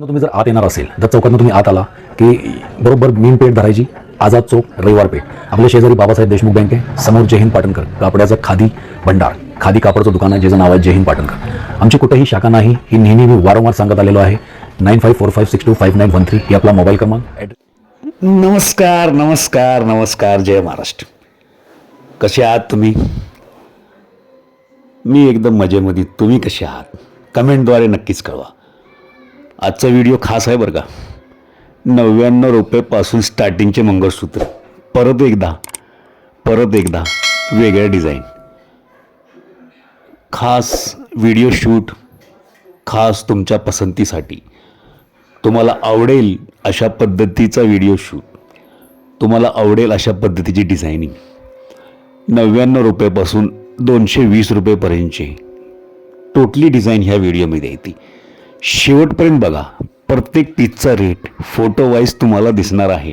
तुम्ही जर आत येणार असेल जर चौकातनं तुम्ही आत आला की बरोबर मीन पेठ धरायची आझाद चौक रविवार पेठ. आपल्या शेजारी बाबासाहेब देशमुख बँक आहे समोर जयहिंद पाटणकर. कापड्याचं खादी भंडार खादी कापडचं दुकान आहे ज्याचं नाव आहे जयहिंद पाटणकर. आमची कुठेही शाखा नाही ही नेहमी मी वारंवार सांगत आलेलो आहे. Nine five four five six two five nine one three ही आपला मोबाईल क्रमांक. नमस्कार नमस्कार नमस्कार जय महाराष्ट्र. कसे आहात तुम्ही? मी एकदम मजेमध्ये तुम्ही कसे आहात? कमेंटद्वारे नक्कीच कळवा. आजचा व्हिडिओ खास आहे बरं का. नव्याण्णव रुपयेपासून स्टार्टिंगचे मंगळसूत्र. परत एकदा परत एकदा वेगळ्या डिझाईन. खास व्हिडिओ शूट खास तुमच्या पसंतीसाठी. तुम्हाला आवडेल अशा पद्धतीचा व्हिडिओ शूट. तुम्हाला आवडेल अशा पद्धतीची डिझायनिंग. नव्याण्णव रुपयापासून दोनशे वीस रुपयेपर्यंतचे. टोटली डिझाईन ह्या व्हिडिओमध्ये येते. शेवटपर्यंत बघा प्रत्येक पीसचा रेट फोटो वाईज तुम्हाला दिसणार आहे.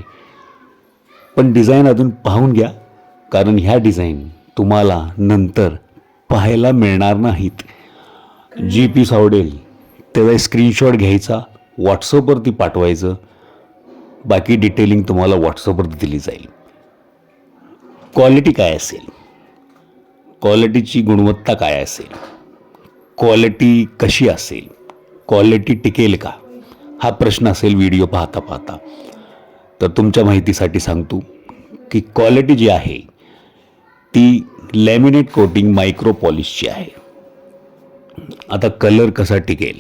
पण डिझाईन अजून पाहून घ्या कारण ह्या डिझाईन तुम्हाला नंतर पाहायला मिळणार नाहीत. जी पीस आवडेल त्याचा स्क्रीनशॉट घ्यायचा व्हॉट्सअपवरती पाठवायचं बाकी डिटेलिंग तुम्हाला व्हॉट्सअपवरती दिली जाईल. क्वालिटी काय असेल? क्वालिटीची गुणवत्ता काय असेल? क्वालिटी कशी असेल? क्वालिटी टिकेल का? हा प्रश्न असेल व्हिडिओ पाहता पाहता. तर तुमच्या माहितीसाठी सांगतो की क्वालिटी जी आहे ती लॅमिनेट कोटिंग मायक्रो पॉलिशची आहे. आता कलर कसा टिकेल?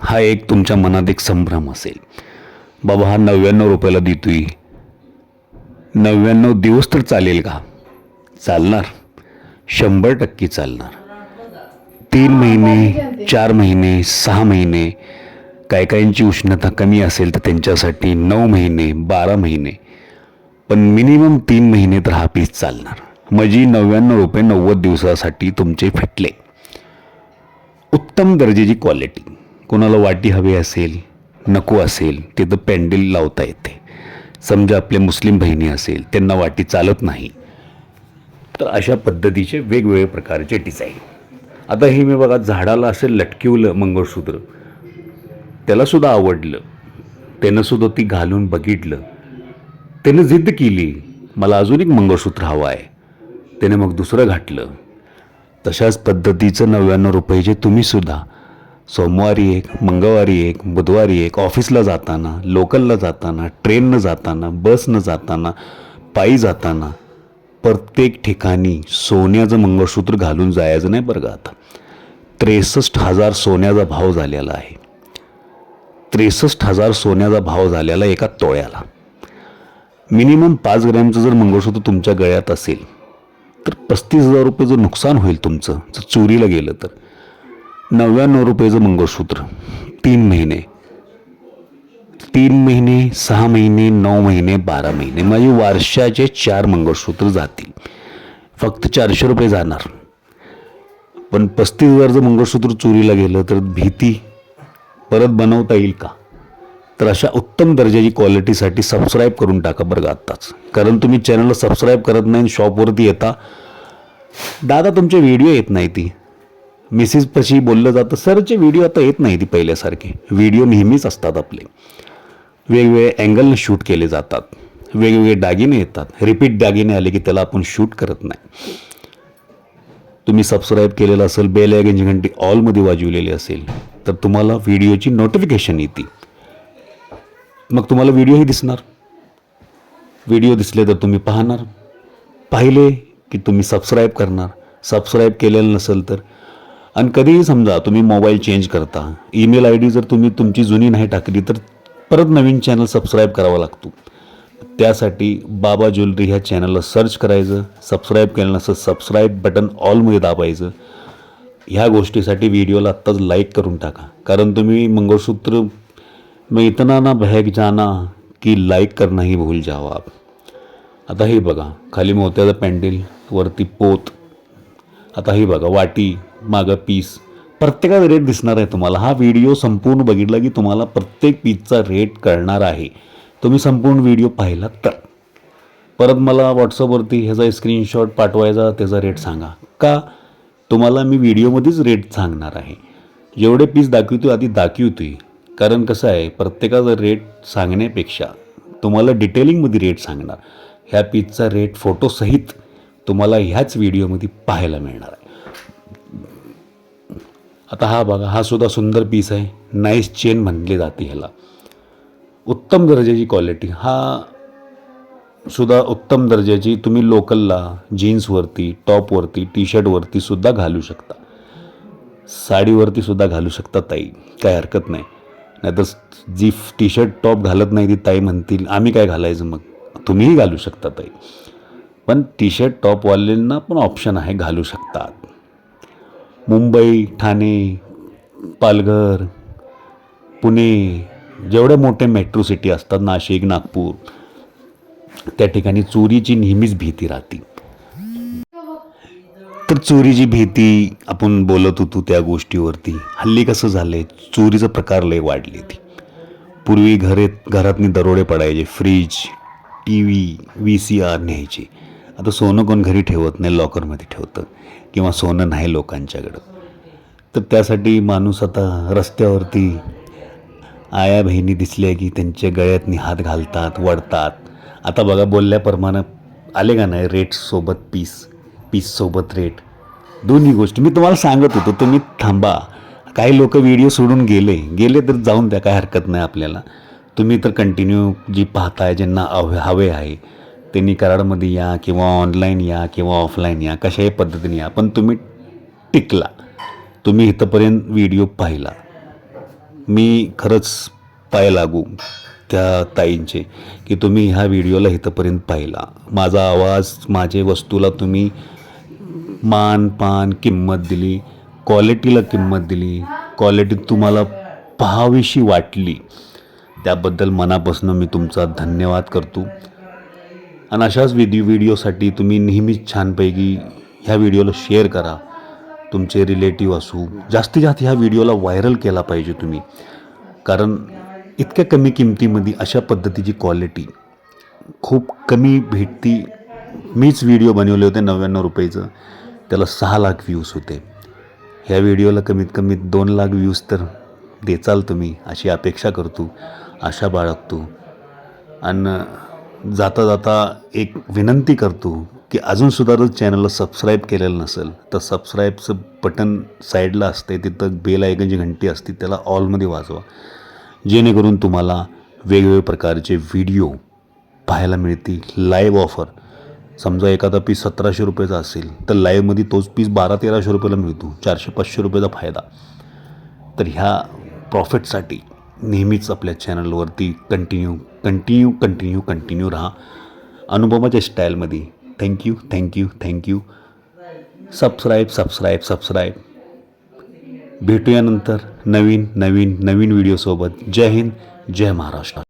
हा एक तुमच्या मनात एक संभ्रम असेल. बाबा हा नव्याण्णव रुपयाला देतोय. नव्याण्णव दिवस तर चालेल का? चालणार. शंभर टक्के चालणार. तीन महिने चार महिने सहा महिने काही काहींची उष्णता कमी असेल तर त्यांच्यासाठी नऊ महिने बारा महिने पण मिनिमम तीन महिने तर हा पीस चालणार. मजी नव्याण्णव रुपये नव्वद दिवसासाठी तुमचे फिटले. उत्तम दर्जेची क्वालिटी कोणाला वाटी हवी असेल नको असेल तिथं पॅन्डल लावता येते. समजा आपल्या मुस्लिम बहिणी असेल त्यांना वाटी चालत नाही. तर अशा पद्धतीचे वेगवेगळे प्रकारचे डिझाईन आता हे मी बघा झाडाला असं लटकिवलं मंगळसूत्र. त्यालासुद्धा आवडलं. त्यानं सुद्धा ती घालून बघितलं. त्यानं जिद्द केली मला अजून एक मंगळसूत्र हवं आहे. त्याने मग दुसरं घातलं. तशाच पद्धतीचं नव्याण्णव रुपयाचे तुम्हीसुद्धा सोमवारी एक मंगळवारी एक बुधवारी एक ऑफिसला जाताना लोकलला जाताना ट्रेननं जाताना बसनं जाताना पायी जाताना प्रत्येक ठिकाणी सोन्याचं मंगळसूत्र घालून जायचं नाही बरं का आता. त्रेसष्ट हजार सोन्याचा भाव झालेला आहे. त्रेसष्ट हजार सोन्याचा भाव झालेला एका तोळ्याला. मिनिमम पाच ग्रॅमचं जर मंगळसूत्र तुमच्या गळ्यात असेल तर पस्तीस हजार रुपयेचं नुकसान होईल तुमचं जर चोरीला गेलं तर. नव्याण्णव रुपयेचं मंगळसूत्र तीन महिने. तीन महिने सहा महिने नऊ महिने बारा महिने. म्हणजे वर्षाचे चार मंगळसूत्र जातील. फक्त चारशे रुपये जाणार. पण पस्तीस हजारचं मंगळसूत्र चोरीला गेलं तर भीती परत बनवता येईल का? तर अशा उत्तम दर्जाची क्वालिटीसाठी सबस्क्राईब करून टाका बरं का आत्ताच. कारण तुम्ही चॅनलला सबस्क्राईब करत नाही आणि शॉपवरती येता. दादा तुमचे व्हिडिओ येत नाही ती. मिसेसपाशी बोललं जातं. सरचे व्हिडिओ आता येत नाही ती पहिल्यासारखे. व्हिडिओ नेहमीच असतात आपले. वेगवेगळे अँगलनं शूट केले जातात. वेगवेगळे दागिने येतात. रिपीट दागिने आले की त्याला आपण शूट करत नाही. तुम्ही सबस्क्राईब केलेलं असेल बेल आयकनची घंटी ऑलमध्ये वाजवलेली असेल तर तुम्हाला व्हिडिओची नोटिफिकेशन येते. मग तुम्हाला व्हिडिओही दिसणार. व्हिडिओ दिसले तर तुम्ही पाहणार. पाहिले की तुम्ही सबस्क्राईब करणार. सबस्क्राईब केलेलं नसेल तर आणि कधीही समजा तुम्ही मोबाईल चेंज करता ईमेल आय डी जर तुम्ही तुमची जुनी नाही टाकली तर परत नवीन चॅनल सबस्क्राईब करावा लागतो. त्यासाठी बाबा ज्वेलरी ह्या चॅनलला सर्च करायचं सबस्क्राईब केलं नसं सबस्क्राईब बटन ऑलमध्ये दाबायचं. ह्या गोष्टीसाठी व्हिडिओला आत्ताच लाईक करून टाका. कारण तुम्ही मंगळसूत्र मग इतना ना बहक जाना की लाईक करणंही भूल जावा आप. आता हे बघा खाली मोत्याचं पॅन्डल वरती पोत. आता हे बघा वाटी मागं पीस. प्रत्येकाचा रेट दिसणार आहे तुम्हाला. हा व्हिडिओ संपूर्ण बघितला की तुम्हाला प्रत्येक पीसचा रेट कळणार आहे. तुम्ही संपूर्ण व्हिडिओ पाहिला तर. परत मला व्हॉट्सअपवरती ह्याचा स्क्रीनशॉट पाठवायचा त्याचा रेट सांगा. का? तुम्हाला मी व्हिडिओमध्येच रेट सांगणार आहे. जेवढे पीस दाखवतो आधी दाखवतोय. कारण कसं आहे प्रत्येकाचा रेट सांगण्यापेक्षा तुम्हाला डिटेलिंगमध्ये रेट सांगणार. ह्या पीसचा रेट फोटोसहित तुम्हाला ह्याच व्हिडिओमध्ये पाहायला मिळणार आहे. आता हा बघा हा सुद्धा सुंदर पीस आहे. नाईस चेन म्हणली जाते ह्याला. उत्तम दर्जाची क्वालिटी हा सुद्धा उत्तम दर्जाची तुम्ही लोकलला जीन्सवरती टॉपवरती टी शर्टवरती सुद्धा घालू शकता. साडीवरती सुद्धा घालू शकता ताई. काय हरकत नाही. नाहीतर जी टी शर्ट टॉप घालत नाही ती ताई म्हणतील आम्ही काय घालायचं मग? तुम्हीही घालू शकता ताई. पण टी शर्ट टॉपवाल्यांना पण ऑप्शन आहे घालू शकतात. मुंबई ठाणे पालघर पुणे जेवढे मोठे मेट्रो सिटी असतात नाशिक नागपूर त्या ठिकाणी चोरीची नेहमीच भीती राहते. तर चोरीची भीती आपण बोलत होतो त्या गोष्टीवरती. हल्ली कसं झालंय? चोरीचं प्रकार लय वाढली ती. पूर्वी घरेत घरातनी दरोडे पडायचे fridge T V V C R न्यायचे. आता सोनं कोण घरी ठेवत नाही लॉकरमध्ये ठेवतं किंवा सोनं नाही लोकांच्याकडं. तर त्यासाठी माणूस आता रस्त्यावरती आया बहिणी दिसल्या की त्यांच्या गळ्यातनी हात घालतात वडतात आता बघा बोलल्याप्रमाणे आले का नाही रेटसोबत पीस पीस सोबत रेट? दोन्ही गोष्टी. मी तुम्हाला सांगत होतो तुम्ही थांबा. काही लोक व्हिडिओ सोडून गेले गेले तर जाऊन द्या काय हरकत नाही आपल्याला. तुम्ही तर कंटिन्यू जी पाहताय ज्यांना हवे हवे आहे त्यांनी कराडमध्ये या किंवा ऑनलाईन या किंवा ऑफलाईन या कशाही पद्धतीने या. पण तुम्ही टिकला. तुम्ही इथंपर्यंत व्हिडिओ पाहिला. मी खरंच पाय लागू त्या ताईंचे की तुम्ही ह्या व्हिडिओला इथंपर्यंत पाहिला. माझा आवाज माझे वस्तूला तुम्ही मान पान किंमत दिली क्वालिटीला किंमत दिली क्वालिटी तुम्हाला पहावीशी वाटली. त्याबद्दल मनापासून मी तुमचा धन्यवाद करतो. आणि अशाच व्हिडिओ व्हिडिओसाठी तुम्ही नेहमीच छानपैकी ह्या व्हिडिओला शेअर करा. तुमचे रिलेटिव्ह असू जास्तीत जास्त ह्या व्हिडिओला व्हायरल केला पाहिजे तुम्ही. कारण इतक्या कमी किमतीमध्ये अशा पद्धतीची क्वालिटी खूप कमी भेटती. मीच व्हिडिओ बनवले होते नव्याण्णव रुपयाचं. त्याला सहा लाख व्ह्यूज होते. ह्या व्हिडिओला कमीत कमी दोन लाख व्ह्यूज तर देचाल तुम्ही. अशी अपेक्षा करतो. आशा बाळगतो. आणि जाता जाता एक विनंती करतो की अजूनसुद्धा जर चॅनलला सबस्क्राईब केलेलं नसेल तर सबस्क्राईबचं बटन साईडला असते तिथं बेल आयकनची घंटी असते त्याला ऑलमध्ये वाजवा. जेणेकरून तुम्हाला वेगवेगळ्या प्रकारचे व्हिडिओ पाहायला मिळतील लाईव्ह ऑफर समजा एखादा पीस सतराशे रुपयाचा असेल तर लाईव्हमध्ये तोच पीस बारा तेराशे रुपयाला मिळतो चारशे पाचशे रुपयाचा फायदा. तर ह्या प्रॉफिटसाठी नेहमीच आपल्या चॅनलवरती कंटिन्यू कंटिन्यू कंटिन्यू कंटिन्यू राहा. अनुभवाच्या स्टाईलमध्ये thank you thank you thank you subscribe subscribe subscribe भेटूया नंतर नवीन नवीन नवीन व्हिडिओसोबत जय हिंद जय महाराष्ट्र.